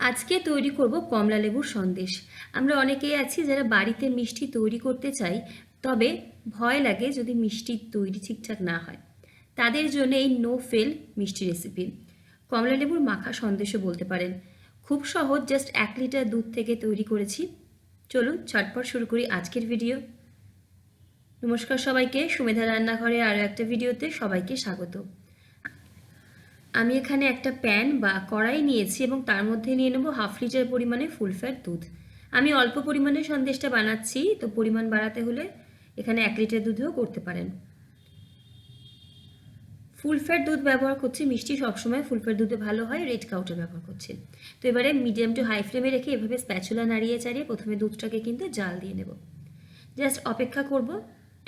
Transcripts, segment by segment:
আজকে তৈরি করব কমলা লেবুর সন্দেশ। আমরা অনেকেই আছি যারা বাড়িতে মিষ্টি তৈরি করতে চাই, তবে ভয় লাগে যদি মিষ্টি তৈরি ঠিকঠাক না হয়। তাদের জন্য এই নো ফেল মিষ্টি রেসিপি কমলা লেবুর মাখা সন্দেশও বলতে পারেন। খুব সহজ জাস্ট এক লিটার দুধ থেকে তৈরি করেছি। চলুন ছটপট শুরু করি আজকের ভিডিও নমস্কার সবাইকে, সুমেধা রান্নাঘরে আরও একটা ভিডিওতে সবাইকে স্বাগত। আমি এখানে একটা প্যান বা কড়াই নিয়েছি এবং তার মধ্যে নিয়ে নেব হাফ লিটার পরিমাণে ফুল ফ্যাট দুধ। আমি অল্প পরিমাণে সন্দেশটা বানাচ্ছি, তো পরিমাণ বাড়াতে হলে এখানে এক লিটার দুধেও করতে পারেন। ফুল ফ্যাট দুধ ব্যবহার করছি, মিষ্টি সবসময় ফুল ফ্যাট দুধে ভালো হয়, রেড কাউটা ব্যবহার করছি। তো এবারে মিডিয়াম টু হাই ফ্লেমে রেখে এভাবে স্প্যাচুলা নাড়িয়ে চাড়িয়ে প্রথমে দুধটাকে কিন্তু জাল দিয়ে নেব। জাস্ট অপেক্ষা করব,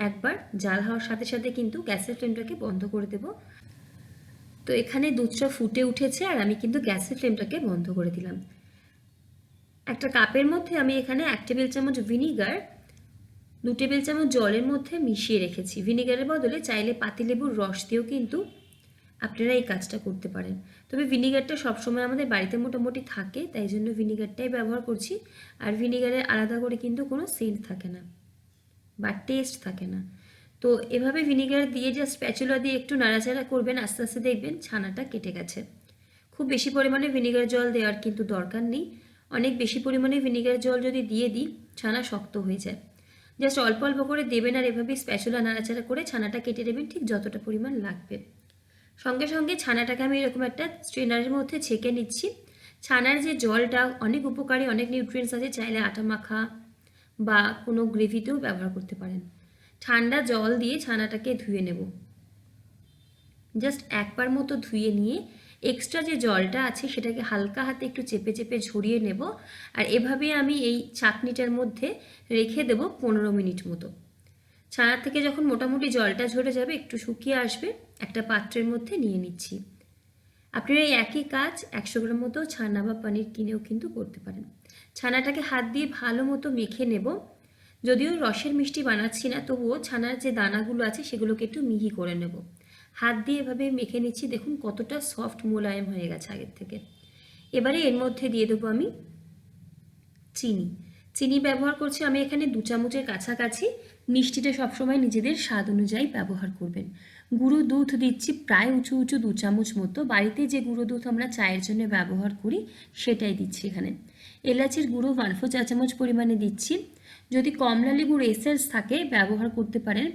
একবার জাল হওয়ার সাথে সাথে কিন্তু গ্যাসের ফ্লেমটাকে বন্ধ করে দেবো। তো এখানে দুধটা ফুটে উঠেছে আর আমি কিন্তু গ্যাসের ফ্লেমটাকে বন্ধ করে দিলাম। একটা কাপের মধ্যে আমি এখানে এক টেবিল চামচ ভিনিগার, দু টেবিল চামচ জলের মধ্যে মিশিয়ে রেখেছি। ভিনিগারের বদলে চাইলে পাতিলেবুর রস দিয়েও কিন্তু আপনারা এই কাজটা করতে পারেন। তবে ভিনিগারটা সবসময় আমাদের বাড়িতে মোটামুটি থাকে, তাই জন্য ভিনিগারটাই ব্যবহার করছি। আর ভিনিগারের আলাদা করে কিন্তু কোনো সেন্ট থাকে না বা টেস্ট থাকে না। তো এভাবে ভিনিগার দিয়ে জাস্ট স্প্যাচুলা দিয়ে একটু নাড়াচাড়া করবেন, আস্তে আস্তে দেখবেন ছানাটা কেটে গেছে। খুব বেশি পরিমাণে ভিনিগার জল দেওয়ার কিন্তু দরকার নেই। অনেক বেশি পরিমাণে ভিনিগার জল যদি দিয়ে দিই, ছানা শক্ত হয়ে যায়। জাস্ট অল্প অল্প করে দেবেন আর এভাবে স্প্যাচুলা নাড়াচাড়া করে ছানাটা কেটে দেবেন ঠিক যতটা পরিমাণ লাগবে। সঙ্গে সঙ্গে ছানাটাকে আমি এরকম একটা স্ট্রেনারের মধ্যে ছেঁকে নিচ্ছি। ছানার যে জলটা অনেক উপকারী, অনেক নিউট্রিয়েন্টস আছে, চাইলে আটা মাখা বা কোনো গ্রেভিতেও ব্যবহার করতে পারেন। ঠান্ডা জল দিয়ে ছানাটাকে ধুয়ে নেব। জাস্ট একবার মতো ধুয়ে নিয়ে এক্সট্রা যে জলটা আছে সেটাকে হালকা হাতে একটু চেপে চেপে ঝরিয়ে নেব আর এভাবে আমি এই চাটনিটার মধ্যে রেখে দেব পনেরো মিনিট মতো। ছানার থেকে যখন মোটামুটি জলটা ঝরে যাবে, একটু শুকিয়ে আসবে, একটা পাত্রের মধ্যে নিয়ে নিচ্ছি। আপনারা এই একই কাজ একশো গ্রাম মতো ছানা বা পানির কিনেও কিন্তু করতে পারেন। ছানাটাকে হাত দিয়ে ভালো মতো মেখে নেব। যদিও রসের মিষ্টি বানাচ্ছি না, তবুও ছানার যে দানাগুলো আছে সেগুলোকে একটু মিহি করে নেব। হাত দিয়ে এভাবে মেখে নিচ্ছি, দেখুন কতটা সফট মোলায়েম হয়ে গেছে আগের থেকে। এবারে এর মধ্যে দিয়ে দেবো আমি চিনি। চিনি ব্যবহার করছি আমি এখানে দু চামচের কাছাকাছি। মিষ্টিটা সবসময় নিজেদের স্বাদ অনুযায়ী ব্যবহার করবেন। গুঁড়ো দুধ দিচ্ছি প্রায় উঁচু উঁচু দু চামচ মতো। বাড়িতে যে গুঁড়ো দুধ আমরা চায়ের জন্য ব্যবহার করি সেটাই দিচ্ছি এখানে। এলাচির গুঁড়ো ওয়ান ফোর চা চামচ পরিমাণে দিচ্ছি। যদি কমলা লেবুর এসেন্স থাকে, ব্যবহার করতে পারেন।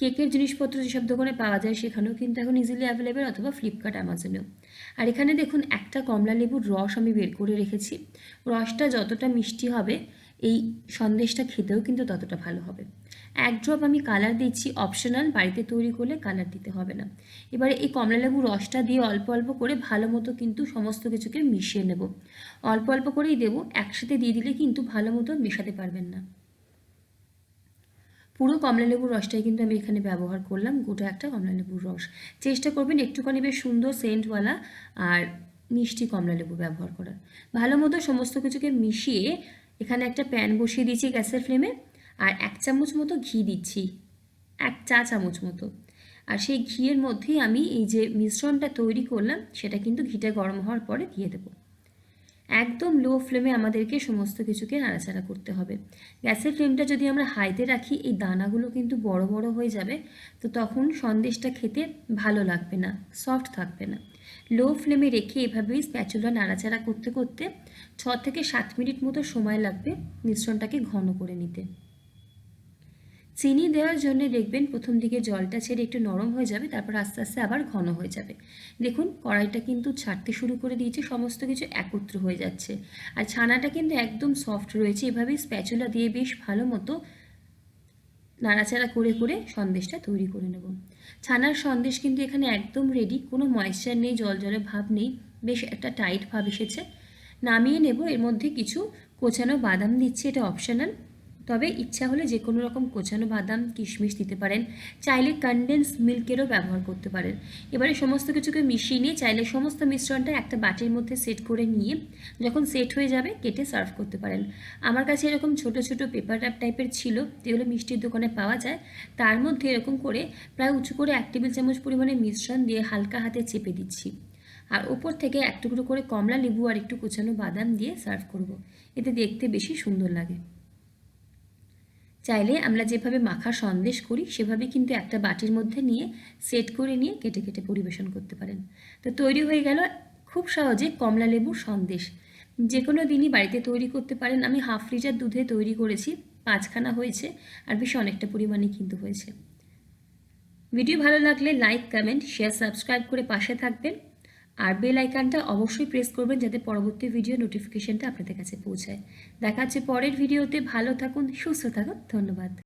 কেকের জিনিসপত্র যেসব দোকানে পাওয়া যায়, সেখানেও কিন্তু এখন ইজিলি অ্যাভেলেবেল অথবা ফ্লিপকার্ট অ্যামাজনেও আর এখানে দেখুন, একটা কমলা লেবুর রস আমি বের করে রেখেছি। রসটা যতটা মিষ্টি হবে, এই সন্দেশটা খেতেও কিন্তু ততটা ভালো হবে। এক ড্রপ আমি কালার দিচ্ছি অপশনাল বাড়িতে তৈরি করলে কালার দিতে হবে না। এবারে এই কমলালেবু রসটা দিয়ে অল্প অল্প করে ভালো মতো কিন্তু সমস্ত কিছুকে মিশিয়ে নেব। অল্প অল্প করেই দেবো, একসাথে দিয়ে দিলে কিন্তু ভালো মতো মেশাতে পারবেন না। পুরো কমলালেবুর রসটাই কিন্তু আমি এখানে ব্যবহার করলাম, গোটা একটা কমলালেবুর রস। চেষ্টা করবেন একটুখানি বেশ সুন্দর সেন্টওয়ালা আর মিষ্টি কমলালেবু ব্যবহার করার। ভালো মতো সমস্ত কিছুকে মিশিয়ে এখানে একটা প্যান বসিয়ে দিয়েছি গ্যাসের ফ্লেমে আর এক চামচ মতো ঘি দিচ্ছি, এক চা চামচ মতো। আর সেই ঘিয়ের মধ্যেই আমি এই যে মিশ্রণটা তৈরি করলাম, সেটা কিন্তু ঘিটা গরম হওয়ার পরে দিয়ে দেবো। একদম লো ফ্লেমে আমাদেরকে সমস্ত কিছুকে নাড়াচাড়া করতে হবে। গ্যাসের ফ্লেমটা যদি আমরা হাইতে রাখি, এই দানাগুলো কিন্তু বড় বড় হয়ে যাবে, তো তখন সন্দেশটা খেতে ভালো লাগবে না সফট থাকবে না। লো ফ্লেমে রেখে এভাবেই স্প্যাচুলা নাড়াচাড়া করতে করতে ছ থেকে সাত মিনিট মতো সময় লাগবে মিশ্রণটাকে ঘন করে নিতে। চিনি দেওয়ার জন্য দেখবেন প্রথম দিকে জলটা ছেড়ে একটু নরম হয়ে যাবে, তারপর আস্তে আস্তে আবার ঘন হয়ে যাবে। দেখুন, কড়াইটা কিন্তু ছাড়তে শুরু করে দিয়েছে, সমস্ত কিছু একত্র হয়ে যাচ্ছে। আর ছানাটা কিন্তু একদম সফট রয়েছে, এভাবেই স্প্যাচুলা দিয়ে বেশ ভালো মতো নাড়াচাড়া করে করে সন্দেশটা তৈরি করে নেব। ছানার সন্দেশ কিন্তু এখানে একদম রেডি কোনো ময়েশ্চার নেই, জল জলে ভাব নেই, বেশ একটা টাইট ভাব এসেছে। নামিয়ে নেব, এর মধ্যে কিছু কোচানো বাদাম দিচ্ছি, এটা অপশনাল তবে ইচ্ছা হলে যে কোনো রকম কোচানো বাদাম, কিশমিশ দিতে পারেন। চাইলে কনডেন্স মিল্কেরও ব্যবহার করতে পারেন। এবারে সমস্ত কিছুকে মিশিয়ে নিয়ে চাইলে সমস্ত মিশ্রণটা একটা বাটির মধ্যে সেট করে নিয়ে যখন সেট হয়ে যাবে কেটে সার্ভ করতে পারেন। আমার কাছে এরকম ছোট ছোট পেপার ট্যাপ টাইপের ছিল, যেগুলো মিষ্টির দোকানে পাওয়া যায়। তার মধ্যে এরকম করে প্রায় উঁচু করে এক টেবিল চামচ পরিমাণে মিশ্রণ দিয়ে হালকা হাতে চেপে দিচ্ছি। আর ওপর থেকে এক টুকরো করে কমলা লেবু আর একটু কুচানো বাদাম দিয়ে সার্ভ করব। এতে দেখতে বেশি সুন্দর লাগে। চাইলে আমরা যেভাবে মাখা সন্দেশ করি, সেভাবে কিন্তু একটা বাটির মধ্যে নিয়ে সেট করে নিয়ে কেটে কেটে পরিবেশন করতে পারেন। তো তৈরি হয়ে গেল খুব সহজে কমলা লেবুর সন্দেশ। যে কোনো দিনই বাড়িতে তৈরি করতে পারেন। আমি হাফ লিটার দুধে তৈরি করেছি, পাঁচখানা হয়েছে আর বেশ অনেকটা পরিমাণে কিন্তু হয়েছে। ভিডিও ভালো লাগলে লাইক, কমেন্ট, শেয়ার, সাবস্ক্রাইব করে পাশে থাকবেন। আর বেল আইকনটা অবশ্যই প্রেস করবেন যাতে পরবর্তী ভিডিও নোটিফিকেশনটা আপনাদের কাছে পৌঁছায়। দেখা হচ্ছে পরের ভিডিওতে ভালো থাকুন, সুস্থ থাকুন। ধন্যবাদ।